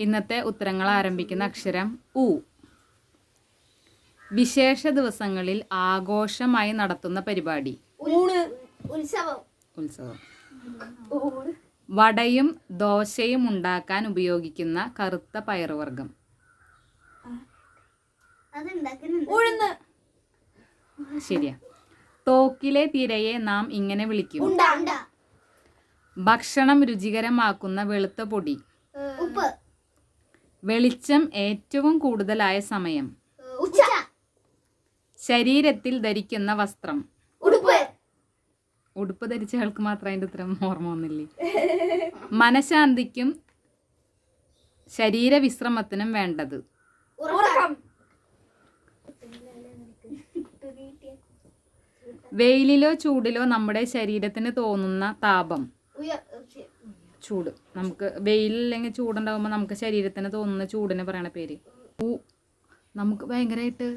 ഇന്നത്തെ ഉത്തരങ്ങൾ ആരംഭിക്കുന്ന അക്ഷരം ഉ വിശേഷ ദിവസങ്ങളിൽ ആഘോഷമായി നടത്തുന്ന പരിപാടി. ഊണ് ഉത്സവം. ഉത്സവം. വടയും ദോശയും ഉണ്ടാക്കാൻ ഉപയോഗിക്കുന്ന കറുത്ത പയറുവർഗം ശരിയാ. തോക്കിലെ തിരയെ നാം ഇങ്ങനെ വിളിക്കും. ഭക്ഷണം രുചികരമാക്കുന്ന വെളുത്ത പൊടി. ഉപ്പ്. വെളിച്ചം ഏറ്റവും കൂടുതലായ സമയം. ശരീരത്തിൽ ധരിക്കുന്ന വസ്ത്രം. ഉടുപ്പ്. ധരിച്ച ആൾക്ക് മാത്രം അതിന്റെ ഉത്തരം ഓർമ്മ വന്നില്ലേ? മനഃശാന്തിക്കും ശരീരവിശ്രമത്തിനും വേണ്ടത്. വെയിലിലോ ചൂടിലോ നമ്മുടെ ശരീരത്തിന് തോന്നുന്ന താപം. ചൂട്. നമുക്ക് വെയിലില്ലെങ്കിൽ ചൂടുണ്ടാകുമ്പോൾ നമുക്ക് ശരീരത്തിന് തോന്നുന്ന ചൂടിനെ പറയണ പേര്. ഊ. നമുക്ക് ഭയങ്കരമായിട്ട്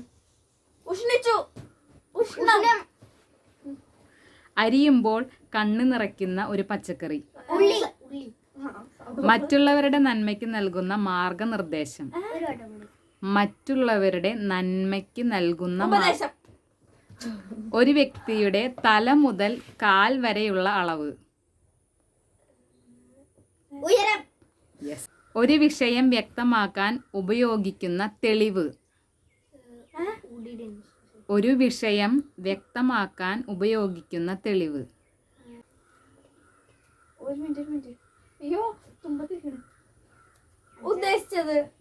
ഉഷ്ണിച്ചു. ഉഷ്ണം. അരിയുമ്പോൾ കണ്ണ് നിറയ്ക്കുന്ന ഒരു പച്ചക്കറി. മറ്റുള്ളവരുടെ നന്മയ്ക്ക് നൽകുന്ന മാർഗനിർദ്ദേശം. മറ്റുള്ളവരുടെ നന്മയ്ക്ക് നൽകുന്ന ഒരു വ്യക്തിയുടെ തല മുതൽ കാൽ വരെയുള്ള അളവ്. ഒരു വിഷയം വ്യക്തമാക്കാൻ ഉപയോഗിക്കുന്ന തെളിവ്. ഒരു വിഷയം വ്യക്തമാക്കാൻ ഉപയോഗിക്കുന്ന തെളിവ്. ഉദ്ദേശിച്ചത്